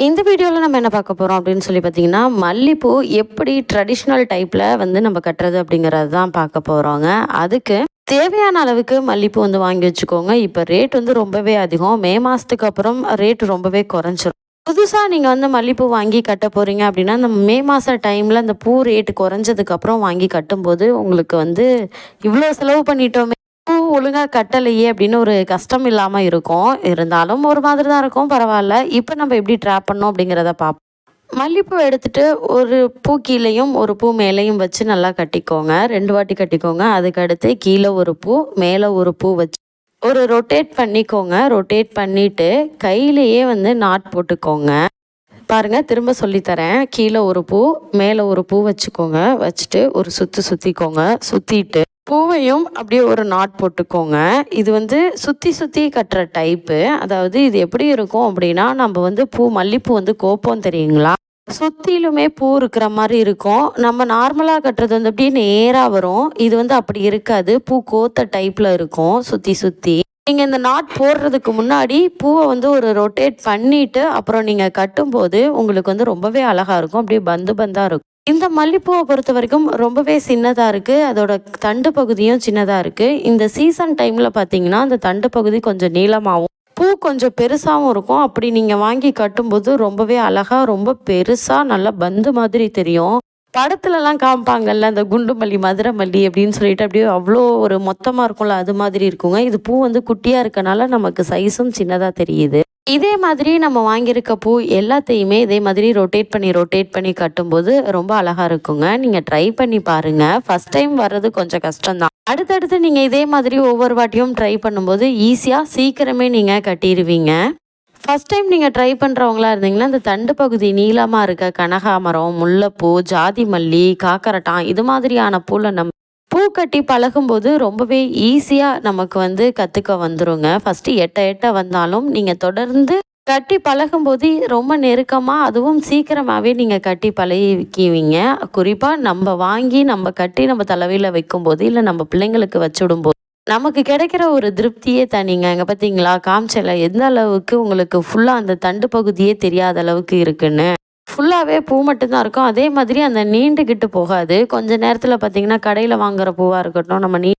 இந்த வீடியோவில் நம்ம என்ன பார்க்க போகிறோம் அப்படின்னு சொல்லி பார்த்தீங்கன்னா மல்லிப்பூ எப்படி ட்ரெடிஷ்னல் டைப்பில் வந்து நம்ம கட்டுறது அப்படிங்கிறது தான் பார்க்க போகிறோங்க அதுக்கு தேவையான அளவுக்கு மல்லிப்பூ வந்து வாங்கி வச்சுக்கோங்க. இப்போ ரேட் வந்து ரொம்பவே அதிகம். மே மாதத்துக்கு அப்புறம் ரேட் ரொம்பவே குறைஞ்சிரும். புதுசாக நீங்கள் வந்து மல்லிப்பூ வாங்கி கட்ட போகிறீங்க அப்படின்னா அந்த மே மாத டைமில் அந்த பூ ரேட்டு குறைஞ்சதுக்கப்புறம் வாங்கி கட்டும்போது உங்களுக்கு வந்து இவ்வளோ செலவு பண்ணிட்டோமே பூ ஒழுங்காக கட்டலையே அப்படின்னு ஒரு கஷ்டம் இல்லாமல் இருக்கும். இருந்தாலும் ஒரு மாதிரி தான் இருக்கும். பரவாயில்ல. இப்போ நம்ம எப்படி ட்ராப் பண்ணோம் அப்படிங்கிறத பார்ப்போம் மல்லிப்பூ எடுத்துட்டு ஒரு பூ கீழேயும் ஒரு பூ மேலேயும் வச்சு நல்லா கட்டிக்கோங்க. ரெண்டு வாட்டி கட்டிக்கோங்க. அதுக்கடுத்து கீழே ஒரு பூ மேலே ஒரு பூ வச்சு ஒரு ரொட்டேட் பண்ணிக்கோங்க. ரொட்டேட் பண்ணிவிட்டு கையிலேயே வந்து நாட் போட்டுக்கோங்க. பாருங்கள் திரும்ப சொல்லித்தரேன். கீழே ஒரு பூ மேலே ஒரு பூ வச்சுக்கோங்க. வச்சுட்டு ஒரு சுற்று சுற்றிக்கோங்க சுற்றிட்டு பூவையும் அப்படியே ஒரு நாட் போட்டுக்கோங்க. இது வந்து சுற்றி சுற்றி கட்டுற டைப்பு அதாவது இது எப்படி இருக்கும் அப்படின்னா நம்ம வந்து பூ மல்லிப்பூ வந்து கோப்பம் தெரியுங்களா? சுற்றிலுமே பூ இருக்கிற மாதிரி இருக்கும். நம்ம நார்மலாக கட்டுறது வந்து அப்படியே நேராக வரும். இது வந்து அப்படி இருக்காது. பூ கோத்த டைப்பில் இருக்கும் சுற்றி சுற்றி நீங்கள் இந்த நாட் போடுறதுக்கு முன்னாடி பூவை வந்து ஒரு ரொட்டேட் பண்ணிவிட்டு அப்புறம் நீங்கள் கட்டும்போது உங்களுக்கு வந்து ரொம்பவே அழகாக இருக்கும். அப்படியே பந்து பந்தாக இருக்கும். இந்த மல்லிப்பூவை பொறுத்த வரைக்கும் ரொம்பவே சின்னதாக இருக்குது அதோட தண்டு பகுதியும் சின்னதாக இருக்குது இந்த சீசன் டைமில் பார்த்தீங்கன்னா அந்த தண்டு பகுதி கொஞ்சம் நீளமாகவும் பூ கொஞ்சம் பெருசாகவும் இருக்கும். அப்படி நீங்கள் வாங்கி கட்டும்போது ரொம்பவே அழகாக ரொம்ப பெருசாக நல்லா பந்து மாதிரி தெரியும். படத்துலலாம் காமிப்பாங்கல்ல அந்த குண்டு மல்லி மதுரை மல்லி அப்படின்னு சொல்லிட்டு அப்படியே அவ்வளோ ஒரு மொத்தமாக இருக்கும்ல அது மாதிரி இருக்குங்க. இது பூ வந்து குட்டியாக இருக்கனால நமக்கு சைஸும் சின்னதாக தெரியுது. இதே மாதிரி நம்ம வாங்கியிருக்க பூ எல்லாத்தையுமே இதே மாதிரி ரொட்டேட் பண்ணி ரொட்டேட் பண்ணி கட்டும்போது ரொம்ப அழகாக இருக்குங்க. நீங்கள் ட்ரை பண்ணி பாருங்கள் ஃபஸ்ட் டைம் வர்றது கொஞ்சம் கஷ்டம்தான். அடுத்தடுத்து நீங்கள் இதே மாதிரி ஒவ்வொரு வாட்டியும் ட்ரை பண்ணும்போது ஈஸியாக சீக்கிரமே நீங்கள் கட்டிடுவீங்க ஃபஸ்ட் டைம் நீங்கள் ட்ரை பண்ணுறவங்களா இருந்தீங்கன்னா இந்த தண்டு பகுதி நீளமாக இருக்க கனகாமரம் முல்லைப்பூ ஜாதி மல்லி காக்கரட்டான் இது மாதிரியான பூவில் நம்ம பூ கட்டி பழகும்போது ரொம்பவே ஈஸியாக நமக்கு வந்து கற்றுக்க வந்துருங்க. ஃபஸ்ட்டு எட்ட எட்ட வந்தாலும் நீங்கள் தொடர்ந்து கட்டி பழகும்போது ரொம்ப நெருக்கமாக அதுவும் சீக்கிரமாகவே நீங்கள் கட்டி பழகிக்குவீங்க. குறிப்பாக நம்ம வாங்கி நம்ம கட்டி நம்ம தலைவையில் வைக்கும்போது இல்லை நம்ம பிள்ளைங்களுக்கு வச்சுடும்போது நமக்கு கிடைக்கிற ஒரு திருப்தியே தனிங்க. அங்கே பார்த்தீங்களா காமிச்சல எந்த அளவுக்கு உங்களுக்கு ஃபுல்லாக அந்த தண்டு பகுதியே தெரியாத அளவுக்கு இருக்குன்னு. ஃபுல்லாகவே பூ மட்டும்தான் இருக்கும். அதே மாதிரி அந்த நீண்டுக்கிட்டு போகாது. கொஞ்ச நேரத்தில் பார்த்தீங்கன்னா கடையில் வாங்குகிற பூவாக இருக்கட்டும் நம்ம நீ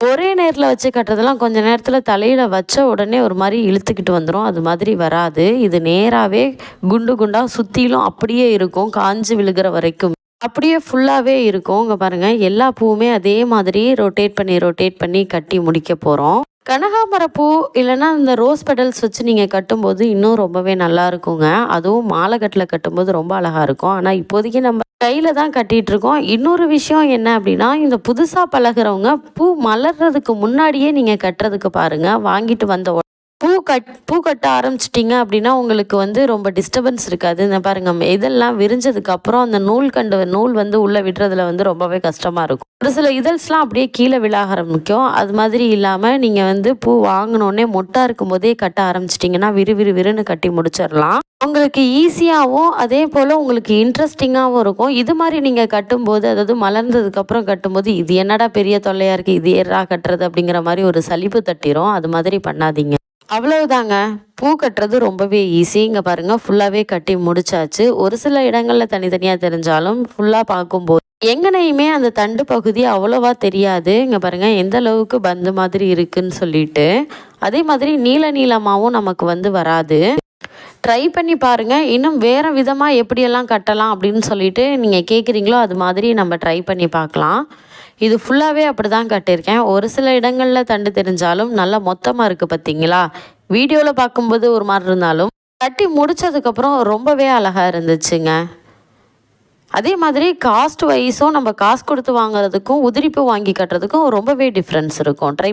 ஒரே நேரத்தில் வச்சு கட்டுறதெல்லாம் கொஞ்சம் நேரத்தில் தலையில் வச்ச உடனே ஒரு மாதிரி இழுத்துக்கிட்டு வந்துடும் அது மாதிரி வராது. இது நேராகவே குண்டு குண்டாக சுற்றிலும் அப்படியே இருக்கும். காஞ்சு விழுகிற வரைக்கும் அப்படியே ஃபுல்லாகவே இருக்கும். இங்கே பாருங்கள் எல்லா பூவுமே அதே மாதிரி ரொட்டேட் பண்ணி ரொட்டேட் பண்ணி கட்டி முடிக்க போகிறோம் கனகாமரப்பூ பூ இல்லைன்னா இந்த ரோஸ் பெடல்ஸ் வச்சு நீங்கள் கட்டும்போது இன்னும் ரொம்பவே நல்லா இருக்குங்க. அதுவும் மாலை கட்டில் கட்டும்போது ரொம்ப அழகாக இருக்கும். ஆனால் இப்போதைக்கு நம்ம கையில் தான் கட்டிகிட்டு இருக்கோம். இன்னொரு விஷயம் என்ன அப்படின்னா இந்த புதுசாக பழகிறவங்க பூ மலர்றதுக்கு முன்னாடியே நீங்கள் கட்டுறதுக்கு பாருங்கள் வாங்கிட்டு வந்த பூ கட் பூ கட்ட ஆரம்பிச்சிட்டிங்க அப்படின்னா உங்களுக்கு வந்து ரொம்ப டிஸ்டர்பன்ஸ் இருக்காது. இந்த பாருங்க இதெல்லாம் விரிஞ்சதுக்கப்புறம் அந்த நூல் கண்டு நூல் வந்து உள்ளே விடுறதுல வந்து ரொம்பவே கஷ்டமாக இருக்கும். ஒரு சில இதழ்ஸ்லாம் அப்படியே கீழே விழ ஆரம்பிக்கும். அது மாதிரி இல்லாமல் நீங்கள் வந்து பூ வாங்கினோடனே மொட்டாக இருக்கும் போதே கட்ட ஆரம்பிச்சிட்டிங்கன்னா விறு விறு விறுன்னு கட்டி முடிச்சிடலாம். உங்களுக்கு ஈஸியாகவும் அதே போல் உங்களுக்கு இன்ட்ரெஸ்டிங்காகவும் இருக்கும். இது மாதிரி நீங்கள் கட்டும்போது அதாவது மலர்ந்ததுக்கப்புறம் கட்டும்போது இது என்னடா பெரிய தொல்லையாக இருக்குது இது ஏறா கட்டுறது அப்படிங்கிற மாதிரி ஒரு சலிப்பு தட்டிரும். அது மாதிரி பண்ணாதீங்க. அவ்வளவுதாங்க. பூ கட்டுறது ரொம்பவே ஈஸி இங்கே பாருங்கள் ஃபுல்லாகவே கட்டி முடிச்சாச்சு. ஒரு சில இடங்களில் தனித்தனியாக தெரிஞ்சாலும் ஃபுல்லாக பார்க்கும்போது எங்கனையுமே அந்த தண்டு பகுதி அவ்வளோவா தெரியாது. இங்கே பாருங்கள் எந்த அளவுக்கு பந்து மாதிரி இருக்குன்னு சொல்லிட்டு. அதே மாதிரி நீள நீளமாகவும் நமக்கு வந்து வராது. ட்ரை பண்ணி பாருங்கள் இன்னும் வேறு விதமாக எப்படியெல்லாம் கட்டலாம் அப்படின்னு சொல்லிட்டு நீங்கள் கேட்குறீங்களோ அது மாதிரி நம்ம ட்ரை பண்ணி பார்க்கலாம். இது ஃபுல்லாகவே அப்படி தான் கட்டியிருக்கேன். ஒரு சில இடங்களில் தண்டு தெரிஞ்சாலும் நல்லா மொத்தமாக இருக்குது பார்த்தீங்களா வீடியோவில் பார்க்கும்போது ஒரு மாதிரி இருந்தாலும் கட்டி முடித்ததுக்கப்புறம் ரொம்பவே அழகாக இருந்துச்சுங்க. அதே மாதிரி காஸ்ட் வைஸும் நம்ம காசு கொடுத்து வாங்குறதுக்கும் உதிரிப்பு வாங்கி கட்டுறதுக்கும் ரொம்பவே டிஃப்ரென்ஸ் இருக்கும். ட்ரை